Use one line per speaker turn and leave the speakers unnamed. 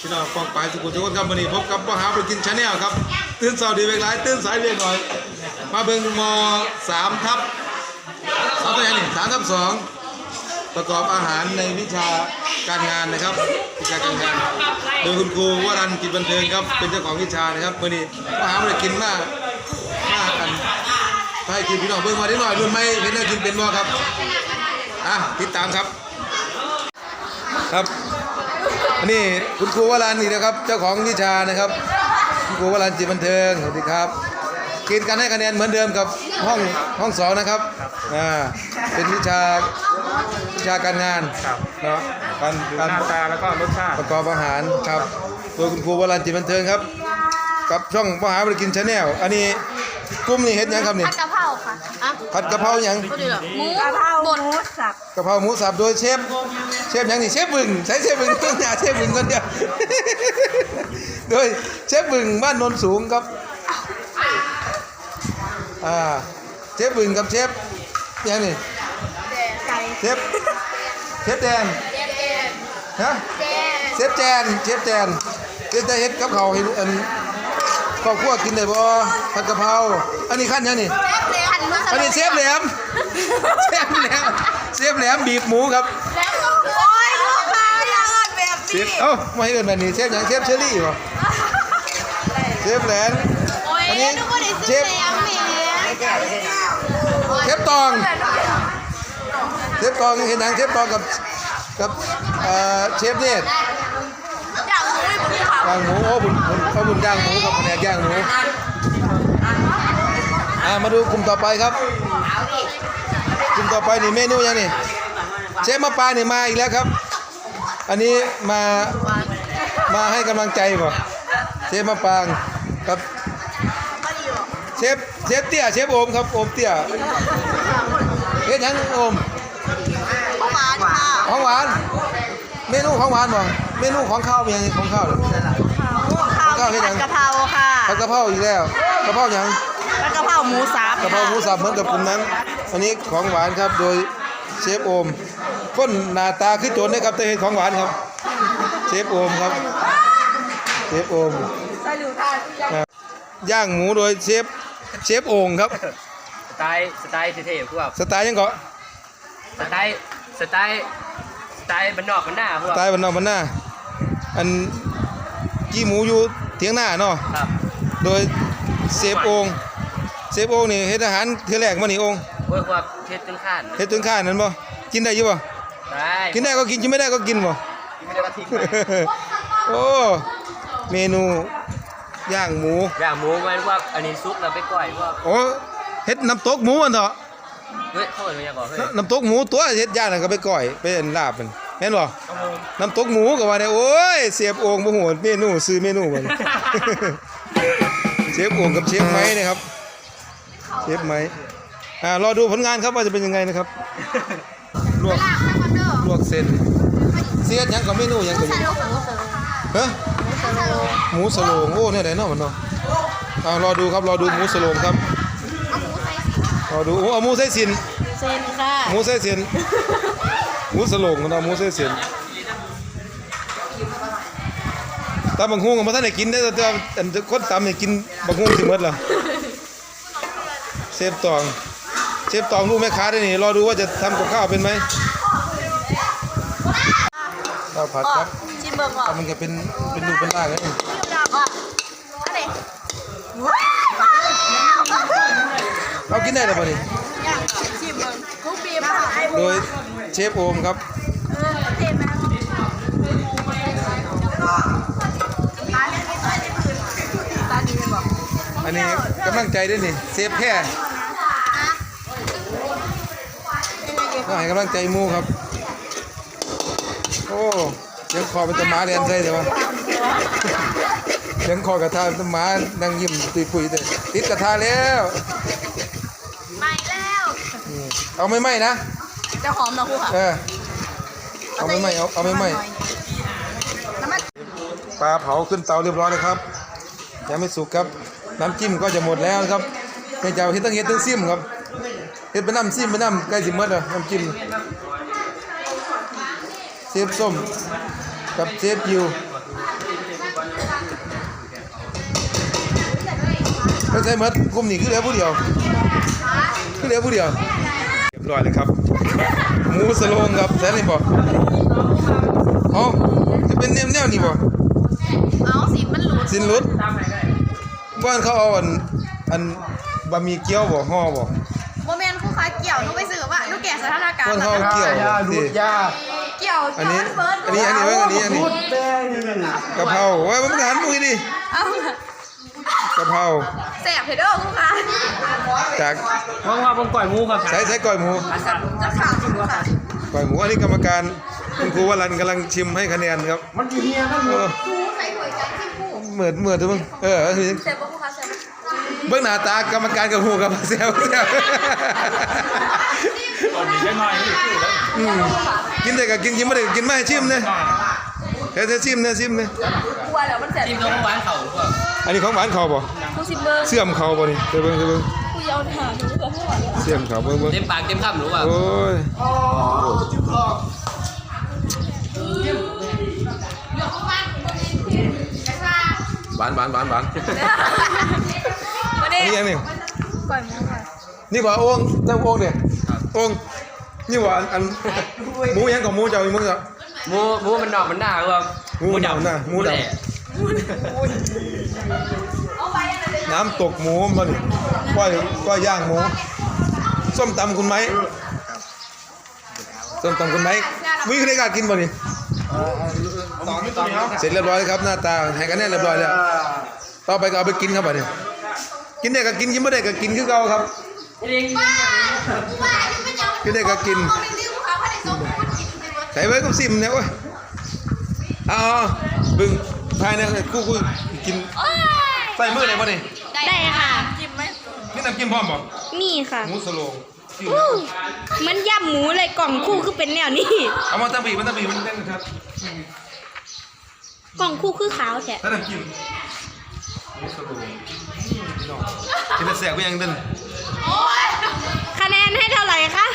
พี่น้องฟองไปสุขุมทุกคนครับวันนี้พบกับมหาบุญกินชาแนลครับ ตื่นสาวดีเวกหลายตื่นสายเรียกหน่อย มาเบิ่งมสามทับสามตัวอย่างนี่สามทับสองประกอบอาหารในวิชาการงานนะครับ วิชาการงาน โดยคุณครูวรันต์กิจบันเทิงครับ เป็นเจ้าของวิชานะครับวันนี้มหาบุญกินมามากันให้กินพี่น้องเบิ่งมาได้หน่อยรุ่นไม่เห็นได้กินเป็นบ่ครับอะติดตามครับครับ นนี้คุณครูวรันต์อีกนะครับ เจ้าของวิชานะครับคุณครูวรันต์จิตบันเทิงสวัสดีครับเกณฑ์การให้คะแนนเหมือนเดิมกับห้องห้องสองนะครับอ่าเป็นวิชาวิชาการงาน
ครับ
เนาะการ
ดู
การ
หน้าตาแล้วก็รสชาติ
ประกอบอาหารครับโดยคุณครูวรันต์จิตบันเทิงครับ กับช่องมหาบริกินชาแนลอันนี้กลุ่มนี้เห็นยังครับนี่
ผัดกะเพราค่ะอะ
ผัดกะเพราหยัง
ก็ดีเหรอหมู
กะเพรา
บด
หมูสับ
กะเพราหมูสับโดยเชฟ เชฟหยังนี่เชฟบึงใช้เชฟบึงต้องหาเชฟบึงคนเดียวโดยเชฟบึงบ้านโนนสูงครับอ่าเชฟบึงกับเชฟหยังนี่
ไก่
เชฟเชฟแดนฮะ
แดง
เชฟแจนเชฟแจนเฮ็ดได้เฮ็ดกับเขาวให้อันครอบครัวกินได้บ่ผัดกะเพราอันนี้ขั้นหยังนี่
หั่นมือ
อันนี้เชฟแหลมเชฟแหลมเชฟแหลมบีบหมูครับ
แล้วก็
โอ้ยลูกค้าอย่า เอิดแบบ
เช
นี้
ฟเอ้าไม่ให้เอินแบบนี้เชฟหยังเชฟเชอรี่ป่ะเชฟแหลม
โอ้ย
อันนี้
นึกว่าได้
เช
ซื้อ
ฟ
แหนมแหม
เชฟตองเชฟตองเห็นหนังเชฟตองกับกับเอ่อเชฟเนี่ย
อยากรู้อีกค่ะ
ย่างหมูโอ้บุญบุญเขาบุญย่างหมูกับแผนกย่างหมูอ่ามาดูกลุ่มต่อไปครับกลุ่มต่อไปนี่เมนูยังนี่เชฟมะปรางนี่มาอีกแล้วครับ อันนี้มามาให้กำลังใจป่ะเชฟมะปรางครับเชฟเชฟเตี้ยเชฟโอมครับโอมเตี้ยเฮ็ดหยังโอม
หวานค่ะ
ของหวาน เมนูของหวานบ่เมนูของข้าวเป็นหยังของข้าวเหรอ
ข้าว
ข้าวให้
ผั
ยั
ด
ง
กะเพราค่ะ
ผัดกะเพราอีกแล้วกะเพราหยัง
ผัดกะเพราหมูสับ
กะเพราหมูสับเหมือนกับกลุ่มนั้นอันนี้ของหวานครับโดย เชฟโอมคนหน้าตาคือโจรนะครับแต่เห็นของหวานครับ เชฟโอมครับ เชฟโอม
ใส่หลิวทาน
ครับย่างหมูโดยเชฟเชฟโองครับ
สไตล์สไตล์เท่ๆพวก
สไตล์ยังเกาะ
สไตล์สไตล์สไตล์บ้านนอกบ้านหน้าพว
ส
ก
ไตล์บรรนอกบรรณาอันกี้หมูอยู่เถียงหน้าเนาะ
ครับ
โดยเชฟโองเชฟโองนี่เฮ็ดอาหารเทื่อแรกมานี่โอง
พวกพวกเทศจนข้าน
เฮ็ดจนข้านนั้นบ่กินได้อยู่บ่
ได้
กินได้ก็กินกินไม่ได้ก็กินบ่
ไม่ได้ก็ทิ้งไป
โอ้เมนูย่างหมู
อย่างหมูไว้พวกอันนี้ซุปเราไปก่อยพวก
โอ้เฮ็ดน้ำตกหมูอันเถอะ
เฮ้ยเขาเห็นมันยังก่อนเฮ้ย
น้ำตกหมูตัวเฮ็ดย่างนั่นก็ไปก้อยไปอันลาบมันแม่นบ่
ครับผม
น้ำตกหมูก็ว่าได้โอ้ยเสียบโอ่งบ่ฮู้เมนูซื้อเมนูมัน เชฟโอ่งกับเชฟไม้นะครับ เชฟไม้ อ่ารอดูผลงานครับว่าจะเป็นยังไงนะครับลวก
ลากให้มันเด้อ
ลวกเส้นเสียดหยังกับเมนูหยังก็อยู่
ใส่ลูกหมูเสริม
ฮะ
ใส่ลูก
หมูสโลงโอ้เนี่ยไหนเนาะมันเนาะอ่ารอดูครับรอดูหมูสโลงครับ
เอาหมูใส่
รอดูโอ้เอาหมูใส่สิน
เซนค่ะ
หมูใส่สินหมูสโลงเนาะหมูใส่สินตำบักฮุ้งก็บ่ทันได้กินได้อแต่ว่าอันคนตำนี่กินบักฮุ้งสิหมดล่ะเชฟตอง เชฟตองลูกแม่ค้าได้นี่รอดูว่าจะทำกับข้าวเป็นไหมข้าวผัดครับ
ชิมเบิ่งก่อน
ทำมันจะเป็นเป็นรูปเป็นร่างเลยนี่
อะอันนี้
เรากินได้หรือเปล่านี่
ชิมเบิ่งคุกบีบค่ะ
โดยเชฟโอมครับ
เออเทมนะร้านนี้ใส่ในพื้นร้านนี้บอก
อันนี้กำลังใจด้วยนี่เซฟแค่ ก็ให้กำลังใจหมูครับ โอ้เสียังคอเป็นตะหมาเรียนใช่ไหมวะเสียังคอกระทาเป็นตะหมานั่งยิ้มตุยปุยเลยติดกระทาแล้ว
ไม่แล้ว
อืมเอาไม่ไหมนะ
จะหอมนะครูค่ะ
เออเอาไม่ไหมเอาเอาไม่ไหม
น้ำมัน
ปลาเผาขึ้นเตาเรียบร้อยแล้วครับยังไม่สุกครับ น้ำจิ้มก็จะหมดแล้วครับไม่จะเอาเฮ็ดตั้งเฮ็ดตั้งซิมครับ เฮ็ดไปน้ำซิมไปน้ำใกล้สิหมดแล้วน้ำจิ้มเซฟส้มกับเซฟยิวม่ใช่หมดกลุ่มนี้คือเหลือผู้เดียวคือเหลือผู้เดียวเรียบร้อยเลยครับหมูสโลงครับแซ่นี่บ่เอ้าจะเป็นแนวแนวนี่บ่
เอาสิมันหลุด
สินหลุดบ้านเขาเอาอันอันบะหมี่เกี๊ยวบ่ห่อบ่
กี่ยวนุกไปซื้อว่านุกแก่สถานการณ์
บ้านเขาเอาเกี๊ยว
ยาดูดยา
เกี่ยว
อันนี้อันนี้ อันนี้เว้ยอันนี้ อันนี้
พูดแดง
กะเพราไว้มันหันมุ้ยดิ
เอา
กะเพรา
แสบเพดเดอร์คู่ค้า
จาก
เพราะว่าผมก่อยหมูครับ
ใช้ใช้ก้อยหมู
จะข่าวคู่ค้า
ก้อยหมูอันนี้กรรมการคุณครูวรันกำลังชิมให้คะแนนครับ
มันอยู่เฮียนั่น
เออ
คู่ใส่หัวใจที่คู่
เหมือนเหมือนทุกมึงเออ
เสร็จป่ะคู่ค้า เสร็จ
เบื้องหน้าตากรรมการกับหูกับเซลเซล
ตอนนี้ได้น้อยนี่คือแล้ว
อืมกินได้ก็กินกินไม่ได้ก็กินไม่ให้ชิมเนี่ยเฮ้ยเธอชิมเนี่ยชิมเนี่ย
กลัวแล้วมันเสร็จ
กินตัวหวานเขาหรือเปล่า
อันนี้ของหวานเขาบ่
คู่ซิมเบอร์
เสื่อมเขาบ่นี่เดี๋ยวเบิ่งเดี๋ยวเบิ่ง
คู่ยาวถามหนูเกือบไม่ไหวแล้ว
เสื่อมเขาเบิ่งเบิ่ง
เต็มปากเต็มคำหรือเปล่า
โอ้ยหวานหวานหวานหวาน
มา
อั
เด้
นนี้อันนี้
ก่อยหมูค่ะ
นี่ว่าโอ่งเจ้าโอ่งเนี่ยโอ่งนี่ว่าอันอันหมูยังกับหมูเจ้าอีกมึงอะ
หมูหมูมันนอกมันหน้าครับ
หมูมันนอกมันหน้าหมูดำ
แหละ
น้ำตกหมูมันนี่ก้อยก้อยย่างหมูส้มตำคุณไหมส้มตำคุณไหมมีใครกล้ากินบ่นี่
ต่อไม่ต่อแล้ว
เสร็จเรียบร้อยแล้วครับหน้าตาให้กันแน่เรียบร้อยแล้วต่อไปก็เอาไปกินครับบ่นี่ กินได้ก็กินกินไม่ได้ก็กินคือเก่าครับ กินได้ก็กิน
เอาไปซื้อคู่ค้าภายในโซ่คู่กินในรถ
ใส่ไว้กับซิมเนี่ยเว้ยเอ๋อาบึงภายในกูกูกินใส่มือไหนบ่นี่
ได้ค่ะจิ้มไหม
นี่น้ำจิ้มพร้อมบ่
นี่ค่ะ
หมูสโลงจิ้ม
อู้มันย่ำหมูเลยกล่องคู่คือเป็นแนวนี้
เอามาตั้งปีกมาตั้งปีกมันตั้งครับ
กล่องคู่คือขาวแท้
ถ้าน้ำจิ้มหมู สโลงกินแต่แสบก็ยังเดิน
คะแนนให้เท่าไหร่คะ